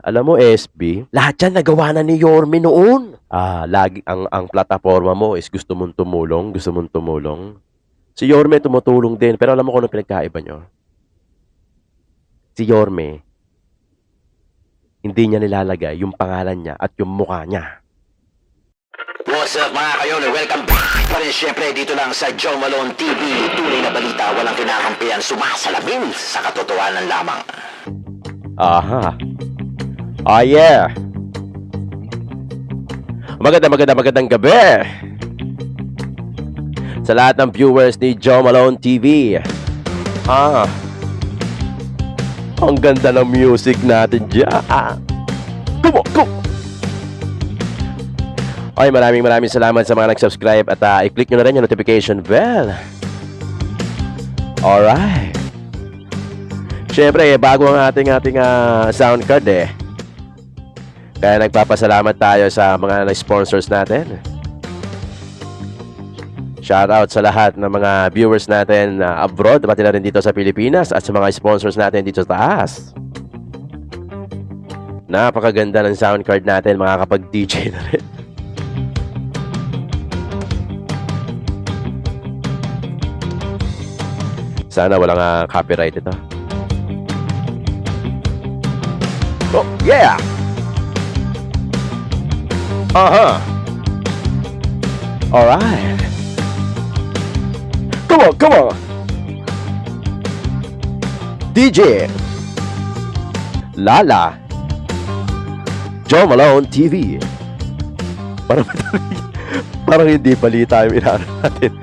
Alam mo, SB, lahat yan nagawa na ni Yorme noon. Ah, lagi ang ang plataforma mo is gusto mong tumulong, gusto mong tumulong. Si Yorme tumutulong din, pero alam mo kung ano pinagkaiba nyo? Si Yorme, hindi niya nilalagay yung pangalan niya at yung mukha niya. What's up mga kayon? Welcome back pa rin syempre dito lang sa Joe Malone TV. Tunay na balita, walang kinakampihan, sumasalamin sa katotohanan lamang. Aha. Ah, yeah. Maganda, maganda, magandang gabi. Sa lahat ng viewers ni Joe Malone TV. Ah. Ang ganda ng music natin dyan. Come on, go! Okay, maraming maraming salamat sa mga nag-subscribe at ah, i-click nyo na rin yung notification bell. Alright. Siyempre, eh, bago ang ating ating ah, sound card eh. Kaya nagpapasalamat tayo sa mga sponsors natin. Shout out sa lahat ng mga viewers natin ah, abroad, pati na rin dito sa Pilipinas at sa mga sponsors natin dito sa taas. Napakaganda ng sound card natin, makakapag-DJ na rin. Sana walang ah, copyright ito. Oh, yeah! Uh-huh. Alright. Come on, come on! DJ Lala Joe Malone TV Parang Parang hindi balita yung inaano natin.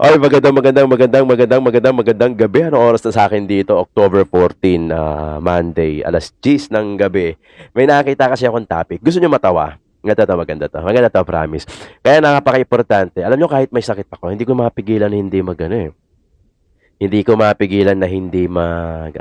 Ay, magandang, magandang, magandang, magandang, magandang, magandang gabi. Ano oras na sa akin dito? October 14, ah, Monday, alas 10 ng gabi. May nakita kasi akong topic. Gusto nyo matawa? Maganda to, maganda to. Maganda to, promise. Kaya nakapaka-importante. Alam nyo, kahit may sakit ako, hindi ko mapigilan hindi magano eh. Hindi ko mapigilan na hindi mag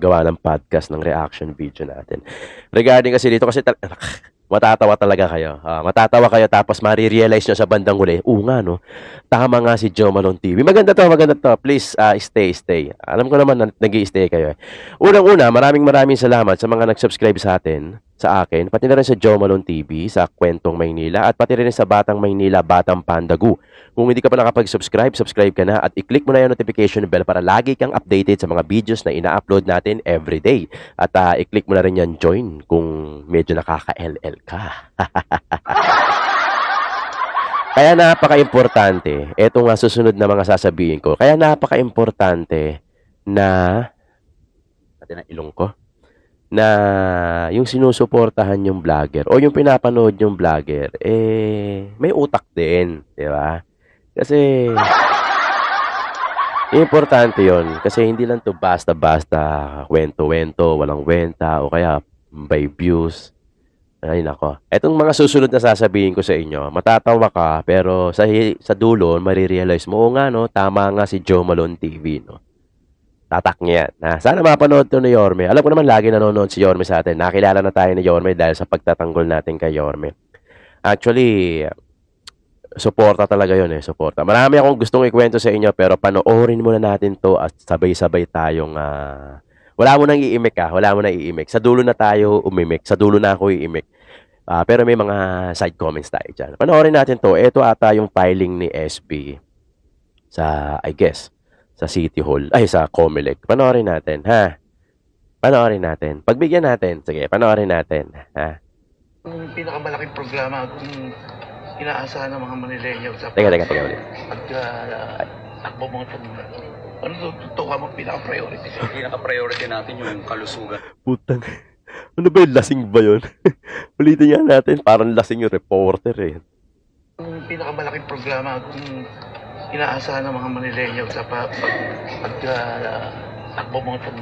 gawa ng podcast ng reaction video natin. Regarding kasi dito, kasi tal- matatawa talaga kayo. Ah, matatawa kayo tapos marirealize nyo sa bandang huli, oo nga no, tama nga si Joe Malone TV. Maganda to, maganda to. Please, ah, stay, stay. Alam ko naman na nag stay kayo. eh. Unang-una, maraming maraming salamat sa mga nag-subscribe sa atin, sa akin, pati na rin sa Joe Malone TV, sa Kwentong Maynila, at pati rin sa Batang Maynila, Batang Pandagu. Kung hindi ka pa nakapag-subscribe, subscribe ka na at i-click mo na yung notification bell para lagi kang updated sa mga videos na ina-upload natin everyday. At ah, i-click mo na rin yan join kung medyo nakaka-LL ka. Kaya napaka-importante, eto nga susunod na mga sasabihin ko, kaya napaka-importante na, pati na ilong ko, na yung sinusuportahan yung vlogger o yung pinapanood yung vlogger, eh, may utak din, di ba? Kasi, importante yon kasi hindi lang to basta-basta wento-wento, walang wenta, o kaya by views. Ay nako. Etong mga susunod na sasabihin ko sa inyo, matatawa ka pero sa sa dulo marirealize mo, oo nga no, tama nga si Joe Malone TV no. Tatak niya yan. Ha? Sana mapanood to ni Yorme. Alam ko naman lagi nanonood si Yorme sa atin. Nakilala na tayo ni Yorme dahil sa pagtatanggol natin kay Yorme. Actually, suporta talaga yon eh, suporta. Marami akong gustong ikwento sa inyo pero panoorin muna natin to at sabay-sabay tayong ah, wala mo nang iimik ah, wala mo nang iimik. Sa dulo na tayo umimik, sa dulo na ako iimik. Ah, pero may mga side comments tayo dyan. Panoorin natin to. Ito ata yung filing ni SB sa, I guess, sa City Hall, ay sa Comelec. Panoorin natin, ha? Panoorin natin. Pagbigyan natin. Sige, panoorin natin, ha? Yung pinakamalaking programa kung inaasahan ng mga Manileño sa Teka, teka, teka ulit. pagtakbo mo itong ano to, ito ka mong pinaka-priority pinaka-priority natin yung kalusugan. Putang. Ano ba yun? Lasing ba yun? Ulitin nga natin. Parang lasing yung reporter eh. Yung pinakamalaking programa kung inaasahan ng mga Manileño sa pag, pag takbo mo itong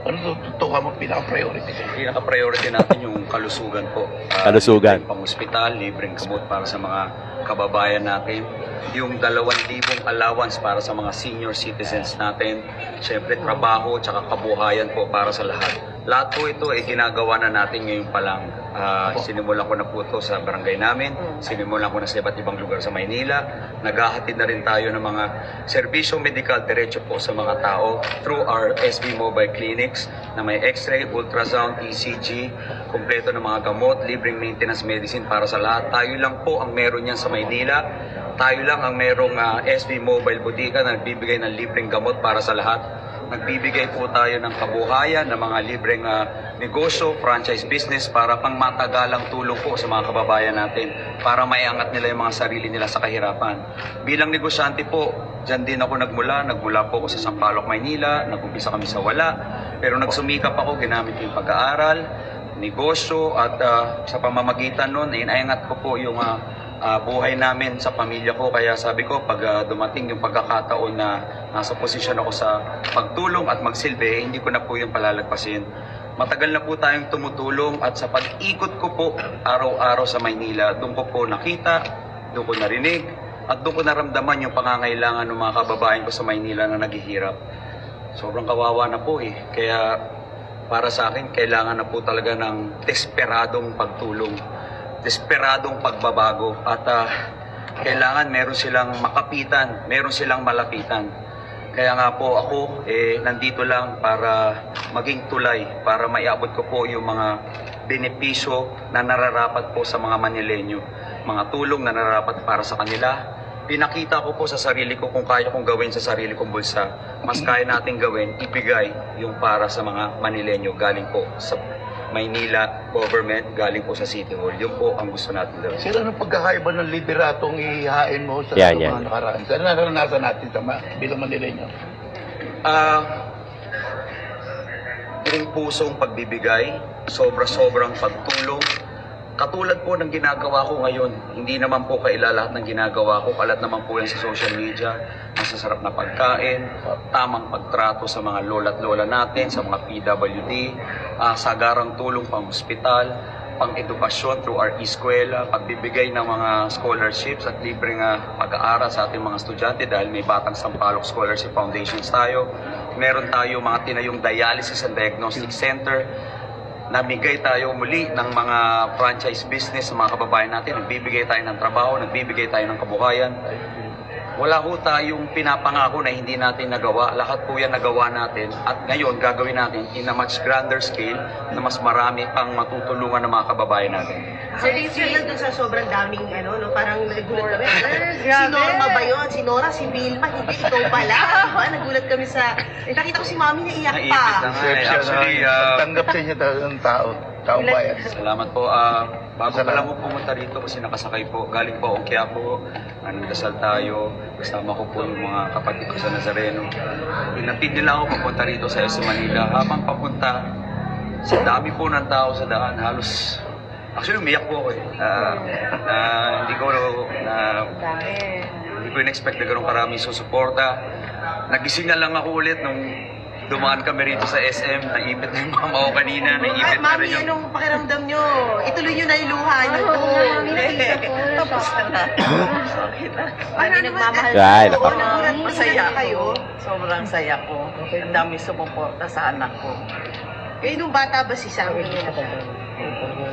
ano to, ito ka mong pinaka-priority Pinaka-priority natin yung kalusugan po. Ah, Kalusugan. libreng pang-ospital, libreng gamot para sa mga kababayan natin. Yung dalawang libong allowance para sa mga senior citizens natin. Siyempre, trabaho tsaka kabuhayan po para sa lahat. Lahat po ito ay ginagawa na natin ngayon pa lang. Opo. sinimulan ko na po ito sa barangay namin, sinimulan ko na sa iba't ibang lugar sa Maynila. Naghahatid na rin tayo ng mga serbisyo medikal diretso po sa mga tao through our SB Mobile Clinics na may x-ray, ultrasound, ECG, kumpleto ng mga gamot, libreng maintenance medicine para sa lahat. Tayo lang po ang meron yan sa Maynila. Tayo lang ang merong ah, SB Mobile Botica na nagbibigay ng libreng gamot para sa lahat. Nagbibigay po tayo ng kabuhayan ng mga libreng ah, negosyo, franchise business para pang matagalang tulong po sa mga kababayan natin para maiangat nila yung mga sarili nila sa kahirapan. Bilang negosyante po, dyan din ako nagmula. Nagmula po ako sa Sampaloc, Maynila. Nag-umpisa kami sa wala. Pero nagsumikap ako, ginamit yung pag-aaral, negosyo at ah, sa pamamagitan nun, inaangat ko po yung ah, ah, buhay namin sa pamilya ko. Kaya sabi ko, pag ah, dumating yung pagkakataon na nasa posisyon ako sa pagtulong at magsilbi, eh, hindi ko na po yung palalagpasin. Matagal na po tayong tumutulong at sa pag-ikot ko po araw-araw sa Maynila, doon ko po nakita, doon ko narinig, at doon ko naramdaman yung pangangailangan ng mga kababayan ko sa Maynila na naghihirap. Sobrang kawawa na po eh. Kaya para sa akin, kailangan na po talaga ng desperadong pagtulong, desperadong pagbabago at ah, kailangan meron silang makapitan, meron silang malapitan. Kaya nga po ako eh nandito lang para maging tulay, para maiabot ko po yung mga benepisyo na nararapat po sa mga Manileño, mga tulong na nararapat para sa kanila. Pinakita ko po sa sarili ko kung kaya kong gawin sa sarili kong bulsa. Mas kaya nating gawin, ibigay yung para sa mga Manileño galing po sa Maynila government, galing po sa City Hall. Yun po ang gusto natin gawin. Sir, anong pagkakaiba ng lideratong ihain mo sa Yan, sa yan. mga nakaraan? Saan naranasan natin sa ma- bilang Manileño? Ah, yung pusong pagbibigay, sobra-sobrang pagtulong. Katulad po ng ginagawa ko ngayon, hindi naman po kaila lahat ng ginagawa ko, kalat naman po yan sa social media, masasarap na pagkain, tamang pagtrato sa mga lola't lola natin, sa mga PWD, ah, sagarang tulong pang hospital, pang edukasyon through our eskwela, pagbibigay ng mga scholarships at libreng ah, pag-aaral sa ating mga estudyante dahil may Batang Sampaloc Scholarship Foundations tayo. Meron tayo mga tinayong dialysis and diagnostic center. Namigay tayo muli ng mga franchise business sa mga kababayan natin. Nagbibigay tayo ng trabaho, nagbibigay tayo ng kabuhayan. Wala ho tayong pinapangako na hindi natin nagawa. Lahat po yan nagawa natin. At ngayon, gagawin natin in a much grander scale na mas marami pang matutulungan ng mga kababayan natin. Sir, Sir, nandun sa sobrang daming, ano, no, parang nagulat kami. Si. Norma ba yun? Si Nora, si Vilma, hindi ikaw pala. Diba? Nagulat kami sa... Nakita ko si Mami naiyak pa. na nga. eh. Actually, ah, tanggap sa inyo ta- ng tao, tao bayan. Salamat po. Ah, bago pa lang po pumunta rito kasi nakasakay po. Galing po akong Quiapo. Nagdasal tayo. Kasama ko po yung mga kapatid ko sa Nazareno. Inatid nila ako papunta rito sa SM Manila. Habang papunta, sa dami po ng tao sa daan, halos Actually, umiyak po ako eh. Ah, na hindi ko na Dami. hindi ko in-expect na ganun karami susuporta. Nagising na lang ako ulit nung dumaan kami rito sa SM. Naipit na yung mama ko kanina. Naipit na Mami, rin yung... anong pakiramdam nyo? Ituloy nyo na yung luha nyo. Oo, Mami, nakita ko. Tapos na na. Mami, nagmamahal Ay, Oo, nako. Masaya kayo. Sobrang saya ko. Ang dami sumuporta sa anak ko. Eh, nung bata ba si Sam?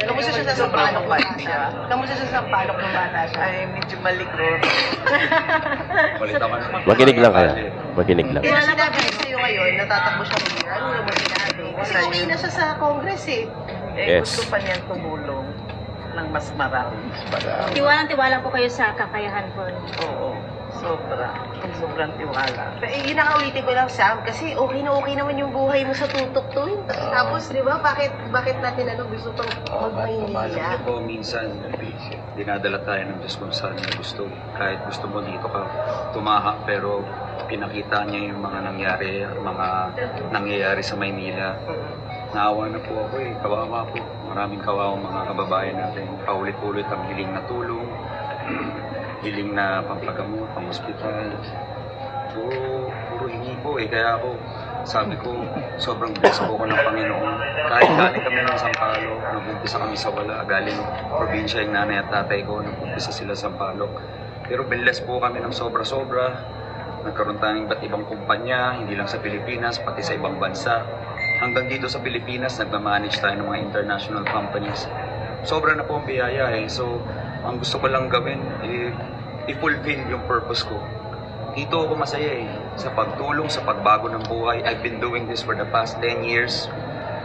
Kamusta siya sa mabait bata? siya. Kamusta siya sa Sampalok nung bata siya? Ay, medyo malikot. Balit ako naman. Makinig lang kaya. Makinig lang. Kaya sinabi ko sa'yo ngayon, natatakbo siya mayor. Ano naman sinabi? Kasi okay na siya sa Congress eh. Eh, Yes. gusto pa niyang tumulong ng mas marami. Tiwalang tiwala po kayo sa kakayahan po. Oo. Sobra. Sobrang tiwala. Pero eh, yun ang ulitin ko lang, Sam, kasi okay na okay naman yung buhay mo sa tutok to. eh. Tapos, di ba, bakit, bakit natin ano, gusto pang mag-Maynila? Ano po, minsan, dinadala tayo ng Diyos kung saan niya gusto. Kahit gusto mo dito ka tumaha, pero pinakita niya yung mga nangyari, mga nangyayari sa Maynila. Naawa na po ako eh, kawawa po. Maraming kawawa mga kababayan natin. Paulit-ulit ang hiling na tulong, hiling na pampagamot, pang hospital. Puro, puro hingi po eh. Kaya ako, sabi ko, sobrang blessed po ako ng Panginoon. Kahit galing kami ng Sampalo, nag-umpisa kami sa wala. Galing probinsya yung nanay at tatay ko, nag-umpisa sila sa Sampaloc. Pero blessed po kami ng sobra-sobra. Nagkaroon tayong iba't ibang kumpanya, hindi lang sa Pilipinas, pati sa ibang bansa. hanggang dito sa Pilipinas, nagmamanage tayo ng mga international companies. Sobra na po ang biyaya eh. So, ang gusto ko lang gawin, eh, i-fulfill yung purpose ko. Dito ako masaya eh. Sa pagtulong, sa pagbago ng buhay. I've been doing this for the past 10 years.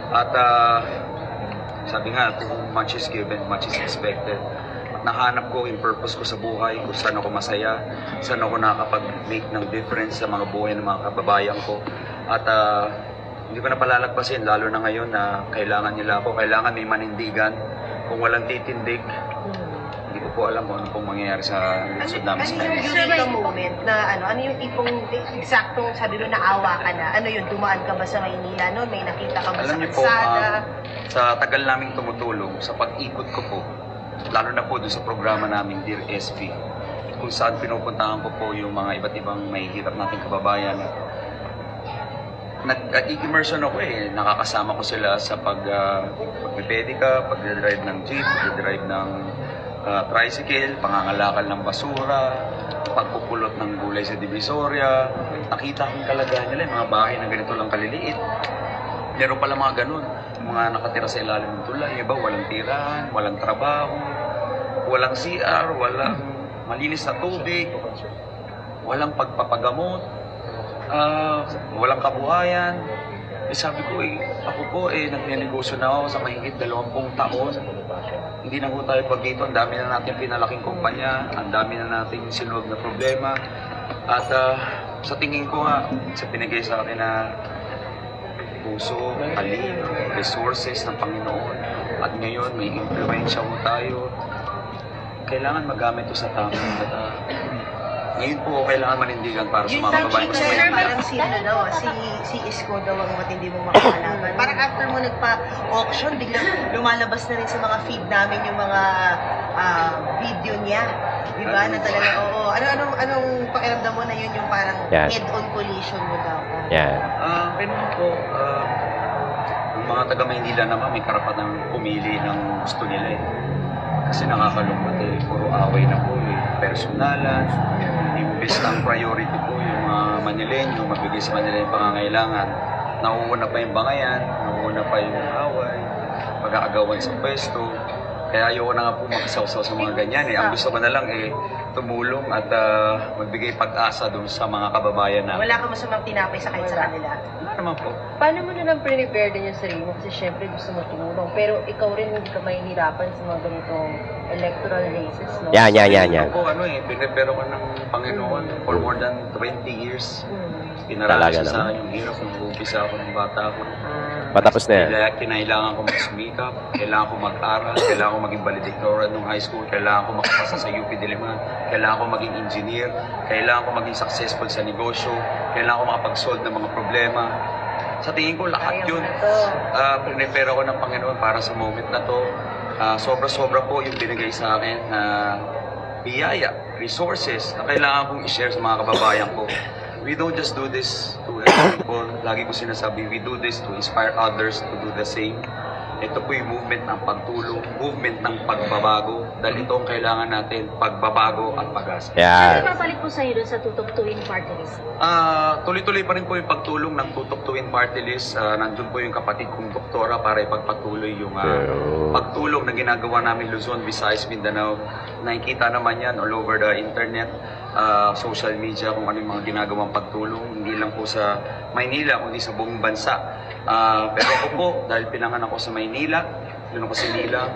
At ah, sabi nga, much is given, much is expected. At nahanap ko yung purpose ko sa buhay, kung saan ako masaya, saan ako nakakapag-make ng difference sa mga buhay ng mga kababayan ko. At ah, hindi ko na palalagpasin, lalo na ngayon na kailangan nila ako, kailangan may manindigan. Kung walang titindig, ko po alam kung ano pong mangyayari sa Ano, lungsod ano namin sa yung eureka moment na ano, ano yung tipong eksaktong sabi mo naawa ka na? Ano yun, dumaan ka ba sa Maynila noon? May nakita ka ba Alam sa niyo po, kalsada? ah, sa tagal naming tumutulong, sa pag-ikot ko po, lalo na po doon sa programa namin, Dear SP, kung saan pinupuntahan ko po yung mga iba't ibang may hirap nating kababayan. Nag-immersion ako eh. Nakakasama ko sila sa pag, uh, pagpipedika, pag-drive ng jeep, pag-drive ng ah, tricycle, pangangalakal ng basura, pagpupulot ng gulay sa Divisoria. Nakita kong kalagayan nila, mga bahay na ganito lang kaliliit. Meron pala mga ganun. Mga nakatira sa ilalim ng tulay. Iba, walang tirahan, walang trabaho, walang CR, walang malinis na tubig, walang pagpapagamot, ah, walang kabuhayan. Eh sabi ko eh, ako po eh, nagnenegosyo na ako sa mahigit dalawampung taon. Hindi na po tayo pag dito, ang dami na natin pinalaking kumpanya, ang dami na natin sinulog na problema. At ah, sa tingin ko nga, sa pinigay sa akin na puso, alin, resources ng Panginoon. At ngayon, may influensya mo tayo. Kailangan magamit ito sa tama. At, ah, ngayon po, kailangan manindigan para sa Yun mga lang, kababayan ko sa Chika, Maynila. parang si, ano, si, si Isko daw ang matindi mong makakalaban. Parang after mo nagpa-auction, biglang lumalabas na rin sa mga feed namin yung mga ah, video niya. Di ba? Na talaga, oo. Ano, anong, anong pakiramdam mo na yun yung parang Yan. head-on collision mo daw? Yan. Ah, naman po. Ah, ang mga taga Maynila naman may karapatang pumili ng gusto nila eh. Kasi nakakalungkot eh. Puro away na po eh. Personalan. Imbes na ang priority po yung mga Manileño, mabigay sa Manila yung pangangailangan. Nauuna pa yung bangayan, nauuna pa yung away, pag-aagawan sa pwesto. Kaya ayoko na nga po makasawsaw sa mga ganyan eh. Ang gusto ko na lang eh, tumulong at ah, magbigay pag-asa doon sa mga kababayan namin. Wala ka masamang tinapay sa kahit sa kanila. Wala naman po. Paano mo na lang prepare din yung sarili mo? Kasi syempre gusto mo tumulong. Pero ikaw rin hindi ka mahihirapan sa mga ganitong electoral races, no? Yan, yan, yan, yan. Ako, ano eh, pinrepare ko ng Panginoon for more than 20 years. Hmm. Pinarami Talaga siya sa naman. akin yung hirap nung umpisa ako ng bata ako. Patapos na yan. Kaya kinailangan ko magsumikap, kailangan ko mag-aral, kailangan ko maging valedictorian nung high school, kailangan ko makapasa sa UP Diliman, kailangan ko maging engineer, kailangan ko maging successful sa negosyo, kailangan ko makapag-solve ng mga problema. Sa tingin ko, lahat yun. Uh, pinrepare ako ng Panginoon para sa moment na to. Ah, sobra-sobra po yung binigay sa akin na biyaya, resources na kailangan kong i-share sa mga kababayan ko. We don't just do this to help people. Lagi ko sinasabi, we do this to inspire others to do the same. Ito po yung movement ng pagtulong, movement ng pagbabago. Dahil ito ang kailangan natin, pagbabago at pag-asa. Ano Yan. papalit po sa'yo dun sa tutok tuwing party list? Ah, tuloy-tuloy pa rin po yung pagtulong ng Tutok Tuwin Party List. Ah, nandun po yung kapatid kong doktora para ipagpatuloy yung ah, Pero- pagtulong na ginagawa namin Luzon, Visayas, Mindanao. Nakikita naman yan all over the internet, ah, social media, kung ano yung mga ginagawang pagtulong. Hindi lang po sa Maynila, kundi sa buong bansa. Ah, pero ako po, dahil pinanganak ako sa Maynila, doon ako sinila,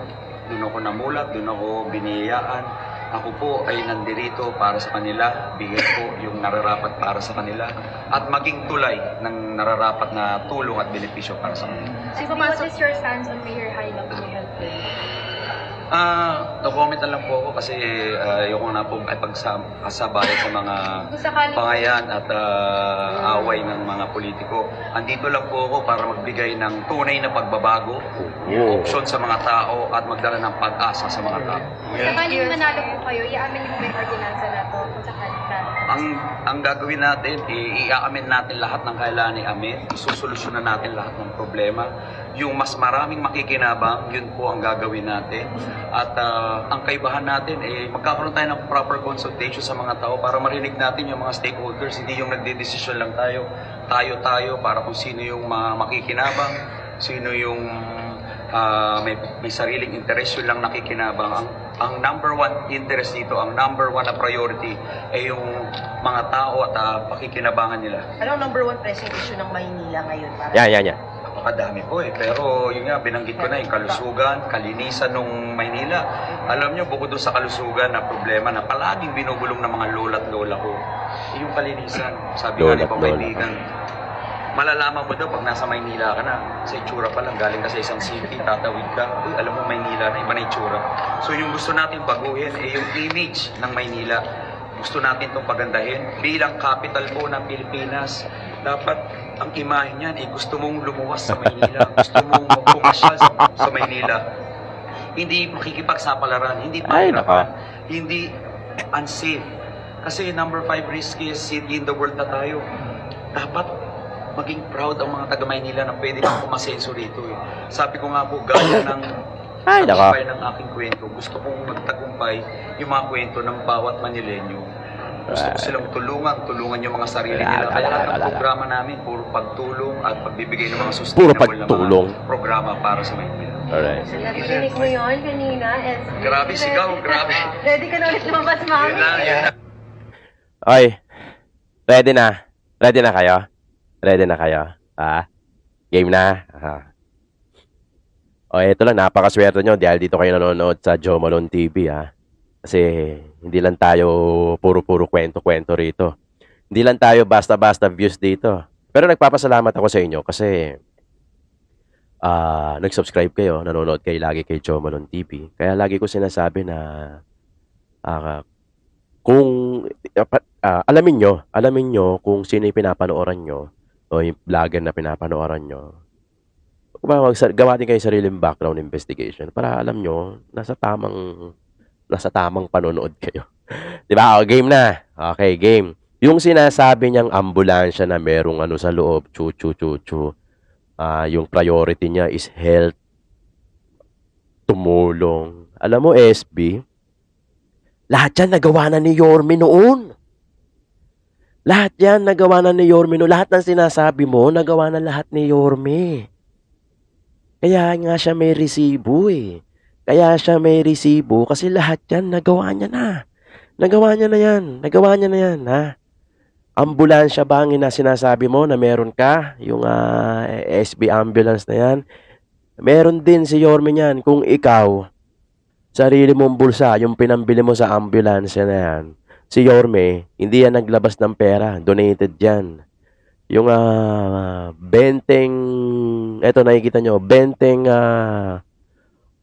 doon ako namulat, doon ako biniyayaan. Ako po ay nandirito para sa kanila, bigyan ko yung nararapat para sa kanila, at maging tulay ng nararapat na tulong at benepisyo para sa kanila. SB, what is your stance on Mayor Hyla Health Bill? Ah, no-comment na lang po ako kasi ah, ayoko na po makipagkasabay sa mga sakali pangayan at ah, away ng mga politiko. Andito lang po ako para magbigay ng tunay na pagbabago, Oo. opsyon sa mga tao at magdala ng pag-asa sa mga tao. kung sakaling manalo po kayo, i-amin niyo ba yung ordinansa na to kung sakaling na ang ang gagawin natin, i- i-amen natin lahat ng kailangan ni Amen. Isusolusyonan natin lahat ng problema. Yung mas maraming makikinabang, yun po ang gagawin natin. At ah, ang kaibahan natin, eh, magkakaroon tayo ng proper consultation sa mga tao para marinig natin yung mga stakeholders. Hindi yung nagdedesisyon lang tayo, tayo-tayo para kung sino yung makikinabang, sino yung ah, may, may sariling interest, yun lang nakikinabang. Ang, ang number one interest dito, ang number one na priority ay yung mga tao at ah, pakikinabangan nila. Anong number one pressing issue ng Maynila ngayon? Para Yan, yan, yan. Napakadami po eh. Pero yun nga, binanggit ko na yung kalusugan, kalinisan ng Maynila. Alam nyo, bukod doon sa kalusugan na problema na palaging binubulong ng mga lola't lola ko, yung kalinisan. Sabi nga ni lola. pamaibigan, malalaman mo daw pag nasa Maynila ka na. Sa itsura pa lang, galing ka sa isang city, tatawid ka, uy, alam mo Maynila na, iba na itsura. So yung gusto natin baguhin, eh yung image ng Maynila. Gusto natin itong pagandahin. Bilang capital po ng Pilipinas, dapat ang imahe niyan, eh, gusto mong lumuwas sa Maynila, gusto mong pumasyal sa, sa Maynila. Hindi makikipagsapalaran, hindi Ay, pahirapan, hindi unsafe. Kasi number five riskiest city in the world na tayo. Dapat maging proud ang mga taga Maynila na pwede kang pumasenso rito eh. Sabi ko nga po, gaya ng Ay, tagumpay ng aking kwento, gusto kong magtagumpay yung mga kwento ng bawat Manilenyo. Gusto ko silang tulungan, tulungan yung mga sarili nila. Kaya lahat ng programa namin, puro pagtulong at pagbibigay ng mga sustainable pagtulong. na mga programa para sa Maynila. Alright. Narinig mo yun kanina. Grabe sigaw, grabe. Ready ka na ulit lumabas, mami? Yun lang, lang. Ready na? Ready na kayo? Ready na kayo? Ah? Game na? Ah. O, eto lang, napakaswerte nyo dahil dito kayo nanonood sa Joe Malone TV, ha? Kasi hindi lang tayo puro-puro kwento-kwento rito. Hindi lang tayo basta-basta views dito. Pero nagpapasalamat ako sa inyo kasi ah nag-subscribe kayo, nanonood kayo lagi kay Joe Malone TV. Kaya lagi ko sinasabi na ah, kung ah, alamin nyo, alamin nyo kung sino yung pinapanooran nyo o yung vlogger na pinapanooran nyo. Gawa din kayo sariling background investigation para alam nyo nasa tamang nasa tamang panonood kayo. 'Di ba? O, game na. Okay, game. Yung sinasabi niyang ambulansya na merong ano sa loob, chu chu chu chu. Ah, yung priority niya is health tumulong. Alam mo, SB, lahat yan nagawa na ni Yorme noon. Lahat yan nagawa na ni Yorme noon. Lahat ng sinasabi mo, nagawa na lahat ni Yorme. Kaya nga siya may resibo eh. Kaya siya may resibo kasi lahat yan nagawa niya na. Nagawa niya na yan. Nagawa niya na yan, ha? Ambulansya ba ang ina- sinasabi mo na meron ka? Yung ah, SB ambulance na yan? Meron din si Yorme niyan. Kung ikaw, sarili mong bulsa, yung pinambili mo sa ambulansya na yan, si Yorme, hindi yan naglabas ng pera. Donated yan. Yung ah, benteng, eto nakikita nyo, benteng ah,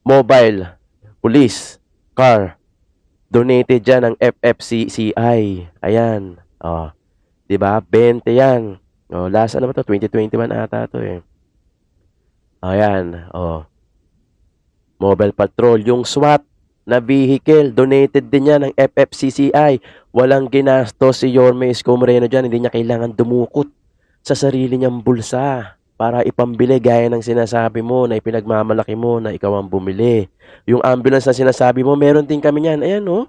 mobile, police, car, donated yan ng FFCCI. Ayan. Oh. 'Di ba? 20 yan. Oh, last ano ba to? 2021 ata to eh. Ayan. Oh. Mobile Patrol. Yung SWAT na vehicle, donated din yan ng FFCCI. Walang ginasto si Yorme Isko Moreno dyan. Hindi niya kailangan dumukot sa sarili niyang bulsa para ipambili gaya ng sinasabi mo na ipinagmamalaki mo na ikaw ang bumili. Yung ambulance na sinasabi mo, meron din kami niyan. Ayan, oh.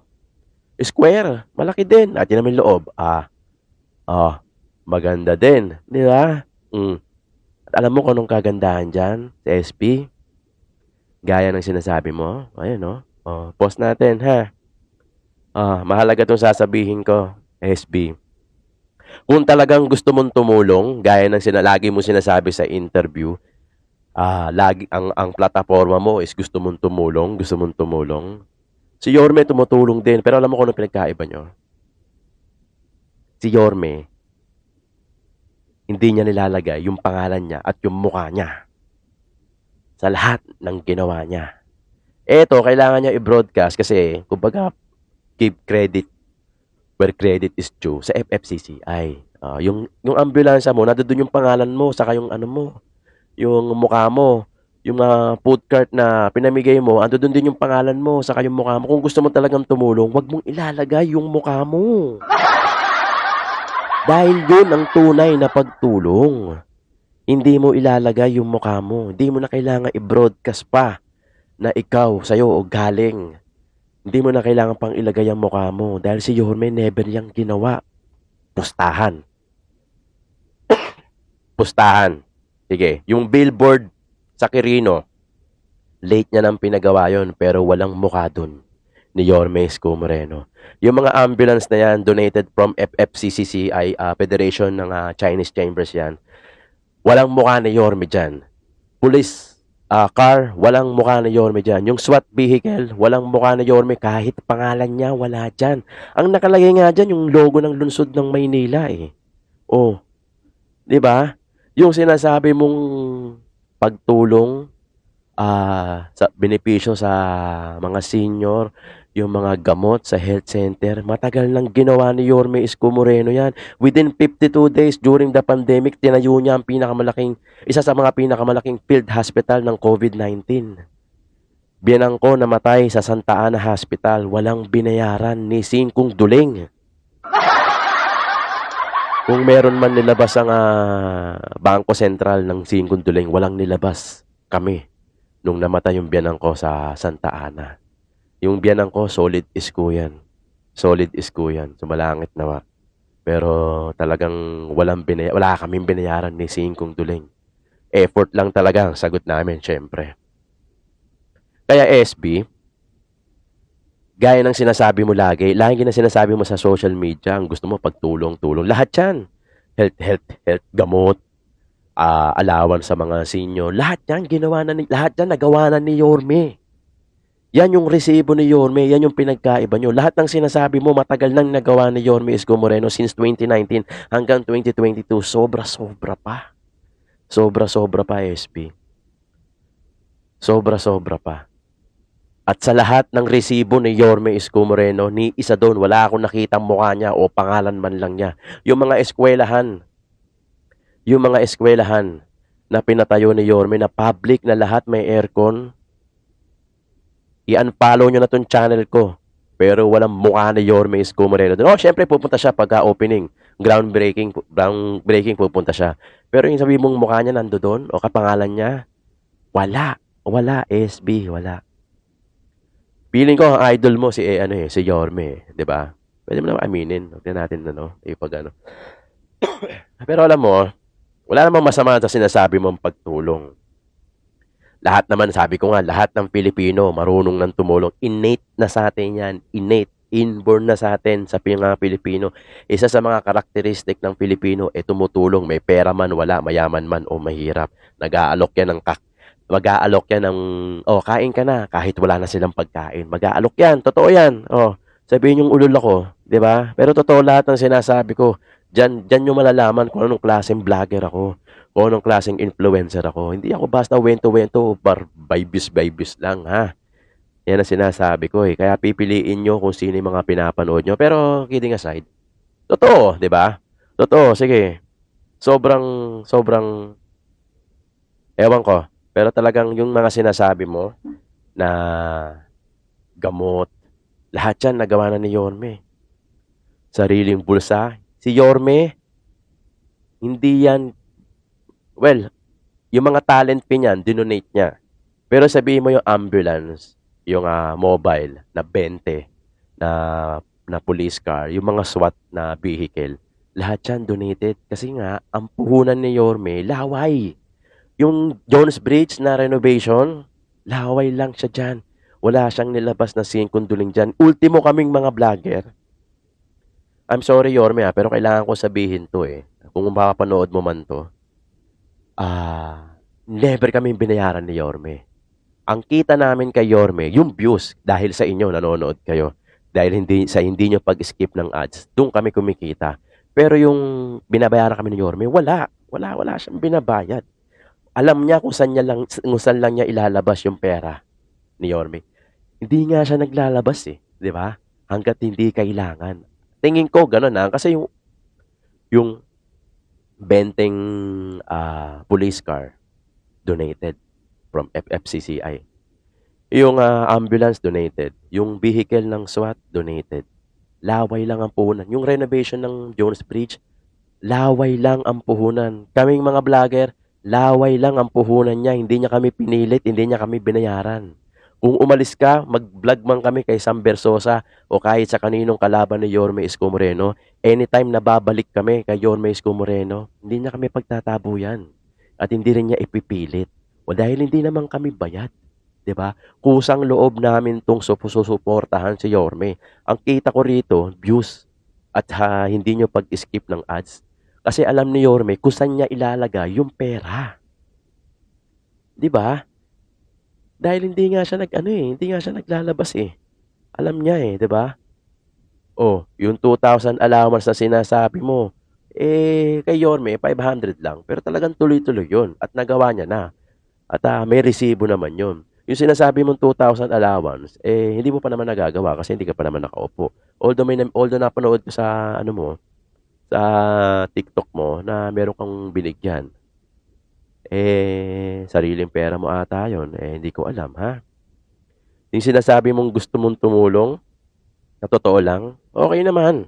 Square. Malaki din. At yun naman loob. Ah. Ah. Maganda din. Di ba? Mm. At alam mo kung anong kagandahan dyan sa SP? Gaya ng sinasabi mo. Ayun, no? Oh, post natin, ha? Ah, mahalaga itong sasabihin ko, SB. Kung talagang gusto mong tumulong, gaya ng sinalagi mo sinasabi sa interview, ah, lagi ang ang plataforma mo is gusto mong tumulong, gusto mong tumulong. Si Yorme tumutulong din, pero alam mo kung ano pinagkaiba nyo? Si Yorme, hindi niya nilalagay yung pangalan niya at yung mukha niya sa lahat ng ginawa niya. Eto, kailangan niya i-broadcast kasi, kumbaga, give credit where credit is due sa FFCCI. Ah, yung, yung ambulansya mo, nandun yung pangalan mo, saka yung ano mo, yung mukha mo, yung ah, food cart na pinamigay mo, ando doon din yung pangalan mo, saka yung mukha mo. Kung gusto mo talagang tumulong, wag mong ilalagay yung mukha mo. Dahil yun ang tunay na pagtulong. Hindi mo ilalagay yung mukha mo. Hindi mo na kailangan i-broadcast pa na ikaw, sa'yo, o galing. Hindi mo na kailangan pang ilagay ang mukha mo. Dahil si Yorme never yang ginawa. Pustahan. Pustahan. Sige, yung billboard sa Quirino, late niya nang pinagawa yon pero walang mukha dun ni Yorme Isko Moreno. Yung mga ambulance na yan, donated from FFCCCI, ah, Federation ng ah, Chinese Chambers yan. Walang mukha ni Yorme dyan. Police ah, car, walang mukha ni Yorme dyan. Yung SWAT vehicle, walang mukha ni Yorme. Kahit pangalan niya, wala dyan. Ang nakalagay nga dyan, yung logo ng lungsod ng Maynila eh. Oh, di ba? Yung sinasabi mong pagtulong ah sa benepisyo sa mga senior, yung mga gamot sa health center, matagal nang ginawa ni Yorme Isko Moreno yan. Within 52 days during the pandemic, tinayo niya ang pinakamalaking, isa sa mga pinakamalaking field hospital ng COVID-19. Biyanang ko namatay sa Santa Ana Hospital, walang binayaran ni Singkong Duling. Kung meron man nilabas ang ah, Bangko Sentral ng Singkong Duling, walang nilabas kami nung namatay yung biyanang sa Santa Ana. Yung biyanang ko, solid isko yan. Solid isko yan. Sumalangit nawa. Pero talagang walang binaya, wala kaming binayaran ni Singkong Duling. Effort lang talaga ang sagot namin, syempre. Kaya SB, gaya ng sinasabi mo lagi, lagi na sinasabi mo sa social media, ang gusto mo pagtulong-tulong. Lahat yan. Health, health, health, gamot, ah alawan sa mga senior. Lahat yan, ginawa na ni, lahat yan, nagawa na ni Yorme. Yan yung resibo ni Yorme, yan yung pinagkaiba nyo. Lahat ng sinasabi mo, matagal nang nagawa ni Yorme Isko Moreno since 2019 hanggang 2022. Sobra-sobra pa. Sobra-sobra pa, SB. Sobra-sobra pa. At sa lahat ng resibo ni Yorme Isko Moreno, ni isa doon, wala akong nakitang mukha niya o pangalan man lang niya. Yung mga eskwelahan, yung mga eskwelahan na pinatayo ni Yorme na public na lahat may aircon, i-unfollow nyo na tong channel ko. Pero walang mukha ni Yorme Isko Moreno doon. Oh, syempre pupunta siya pagka opening. Groundbreaking, groundbreaking pupunta siya. Pero yung sabi mong mukha niya nando doon o kapangalan niya, wala. Wala, SB, wala. Feeling ko ang idol mo si eh, ano eh, si Yorme, 'di ba? Pwede mo naman aminin, huwag na natin ano, ipag ano. Pero alam mo, wala namang masama sa sinasabi mong pagtulong. Lahat naman, sabi ko nga, lahat ng Pilipino marunong nang tumulong. Innate na sa atin yan. Innate. Inborn na sa atin sa mga Pilipino. Isa sa mga karakteristik ng Pilipino ay tumutulong. May pera man, wala, mayaman man o mahirap. Nag-aalok yan ng kak mag-aalok yan ng, oh, kain ka na, kahit wala na silang pagkain. Mag-aalok yan, totoo yan. Oh, sabihin yung ulol ako, di ba? Pero totoo lahat ng sinasabi ko. Diyan, diyan nyo malalaman kung anong klaseng vlogger ako, kung anong klaseng influencer ako. Hindi ako basta wento-wento, bar, baybis-baybis lang, ha? Yan ang sinasabi ko eh. Kaya pipiliin nyo kung sino yung mga pinapanood nyo. Pero, kidding aside, totoo, di ba? Totoo, sige. Sobrang, sobrang, ewan ko, pero talagang yung mga sinasabi mo na gamot, lahat yan nagawa na ni Yorme. Sariling bulsa. Si Yorme, hindi yan, well, yung mga talent pin niyan, dinonate niya. Pero sabihin mo yung ambulance, yung ah, mobile na 20 na na police car, yung mga SWAT na vehicle, lahat yan donated. Kasi nga, ang puhunan ni Yorme, laway. Yung Jones Bridge na renovation, laway lang siya dyan. Wala siyang nilabas na singkunduling dyan. Ultimo kaming mga vlogger. I'm sorry, Yorme, ah, pero kailangan ko sabihin to eh. Kung mapapanood mo man to. Ah, never kami binayaran ni Yorme. Ang kita namin kay Yorme, yung views, dahil sa inyo nanonood kayo. Dahil hindi sa hindi nyo pag-skip ng ads, doon kami kumikita. Pero yung binabayaran kami ni Yorme, wala. Wala, wala siyang binabayad alam niya kung saan, niya lang, kung saan lang niya ilalabas yung pera ni Yorme. Hindi nga siya naglalabas eh, di ba? Hanggat hindi kailangan. Tingin ko gano'n na kasi yung yung benteng ah, police car donated from FFCCI. Yung ah, ambulance donated, yung vehicle ng SWAT donated. Laway lang ang punan. Yung renovation ng Jones Bridge laway lang ang puhunan. Kaming mga vlogger, laway lang ang puhunan niya. Hindi niya kami pinilit, hindi niya kami binayaran. Kung umalis ka, mag-vlog man kami kay Sam Bersosa o kahit sa kaninong kalaban ni Yorme Isko Moreno, anytime na babalik kami kay Yorme Isko Moreno, hindi niya kami pagtatabuyan. At hindi rin niya ipipilit. O dahil hindi naman kami bayad. 'di ba? Kusang loob namin tong supo- susuportahan si Yorme. Ang kita ko rito, views at ha, hindi nyo pag-skip ng ads. Kasi alam ni Yorme kung saan niya ilalagay yung pera. 'Di ba? Dahil hindi nga siya nag ano eh, hindi nga siya naglalabas eh. Alam niya eh, 'di ba? Oh, yung 2,000 allowance na sinasabi mo, eh, kay Yorme, 500 lang. Pero talagang tuloy-tuloy yun. At nagawa niya na. At ah, may resibo naman yun. Yung sinasabi mong 2,000 allowance, eh, hindi mo pa naman nagagawa kasi hindi ka pa naman nakaupo. Although, may, although napanood ko sa, ano mo, sa TikTok mo na meron kang binigyan. Eh, sariling pera mo ata yun. Eh, hindi ko alam, ha? Yung sinasabi mong gusto mong tumulong, na totoo lang, okay naman.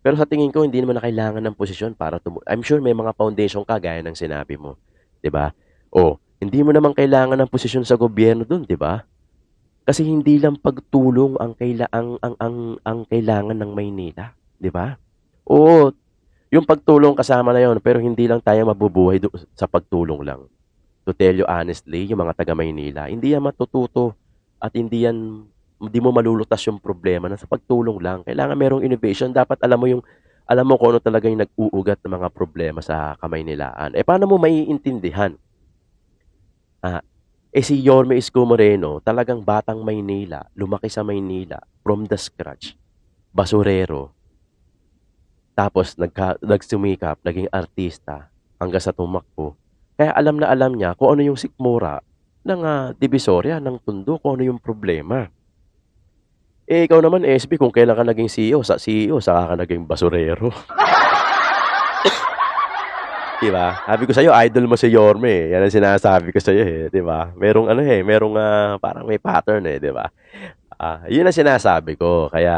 Pero sa tingin ko, hindi naman na kailangan ng posisyon para tumulong. I'm sure may mga foundation ka gaya ng sinabi mo. ba? O, hindi mo naman kailangan ng posisyon sa gobyerno dun, ba? Kasi hindi lang pagtulong ang kaila ang ang ang, ang kailangan ng Maynila, 'di ba? Oo, yung pagtulong kasama na yon, pero hindi lang tayo mabubuhay sa pagtulong lang. To tell you honestly, yung mga taga Maynila, hindi yan matututo at hindi yan hindi mo malulutas yung problema na sa pagtulong lang. Kailangan merong innovation. Dapat alam mo yung alam mo kung ano talaga yung nag-uugat ng mga problema sa Kamaynilaan. Eh, paano mo maiintindihan? Ah, eh si Yorme Isko Moreno, talagang batang Maynila, lumaki sa Maynila, from the scratch, basurero, tapos nagka, nagsumikap, naging artista, hanggang sa tumakbo. Kaya alam na alam niya kung ano yung sikmura ng ah, divisorya, ng tundo, kung ano yung problema. Eh, ikaw naman, SB, kung kailan ka naging CEO, sa CEO, saka ka naging basurero. Diba? Sabi ko sa'yo, idol mo si Yorme. eh. Yan ang sinasabi ko sa'yo eh. Diba? Merong ano eh, merong ah, parang may pattern eh. Diba? Ah, yun ang sinasabi ko. Kaya,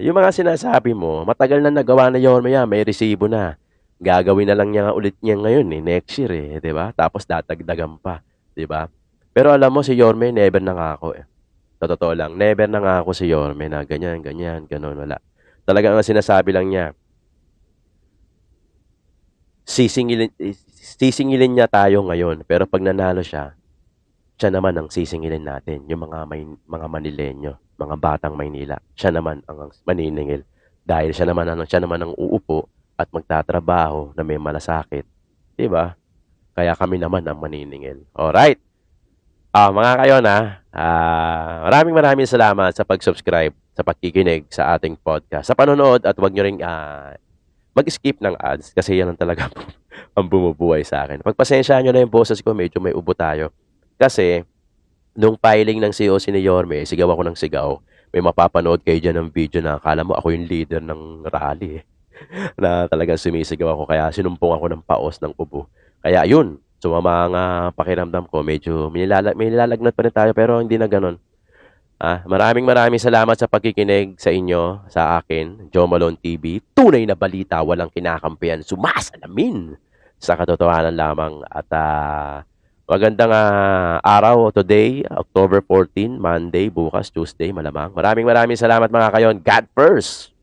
yung mga sinasabi mo, matagal na nagawa na Yorme yan. May resibo na. Gagawin na lang niya ulit niya ngayon eh. Next year eh. Diba? Tapos dadagdagan pa. Diba? Pero alam mo, si Yorme, never nangako eh. Sa totoo lang, never nangako si Yorme na ganyan, ganyan, ganun, wala. Talagang ang sinasabi lang niya, sisingilin, sisingilin niya tayo ngayon. Pero pag nanalo siya, siya naman ang sisingilin natin. Yung mga, may, mga Manilenyo, mga batang Maynila. Siya naman ang maniningil. Dahil siya naman, ang, siya naman ang uupo at magtatrabaho na may malasakit. Diba? Kaya kami naman ang maniningil. Alright. Ah, mga kayo na, ah, maraming maraming salamat sa pag-subscribe, sa pagkikinig sa ating podcast, sa panonood at huwag nyo ring ah, mag-skip ng ads kasi yan ang talaga ang bumubuhay sa akin. Pagpasensyahan nyo na yung boses ko, medyo may ubo tayo. Kasi, nung filing ng COC ni Yorme, sigaw ako ng sigaw. May mapapanood kayo dyan ng video na akala mo ako yung leader ng rally eh. na talagang sumisigaw ako kaya sinumpong ako ng paos ng ubo. Kaya yun, sumama ang ah, pakiramdam ko. Medyo may, nilalag, nilalagnat pa rin tayo pero hindi na ganun. Ah, maraming maraming salamat sa pagkikinig sa inyo, sa akin, Joe Malone TV. Tunay na balita, walang kinakampihan, sumasalamin sa katotohanan lamang. At ah, magandang ah, araw today, October 14, Monday, bukas, Tuesday, malamang. Maraming maraming salamat mga kayon. God first!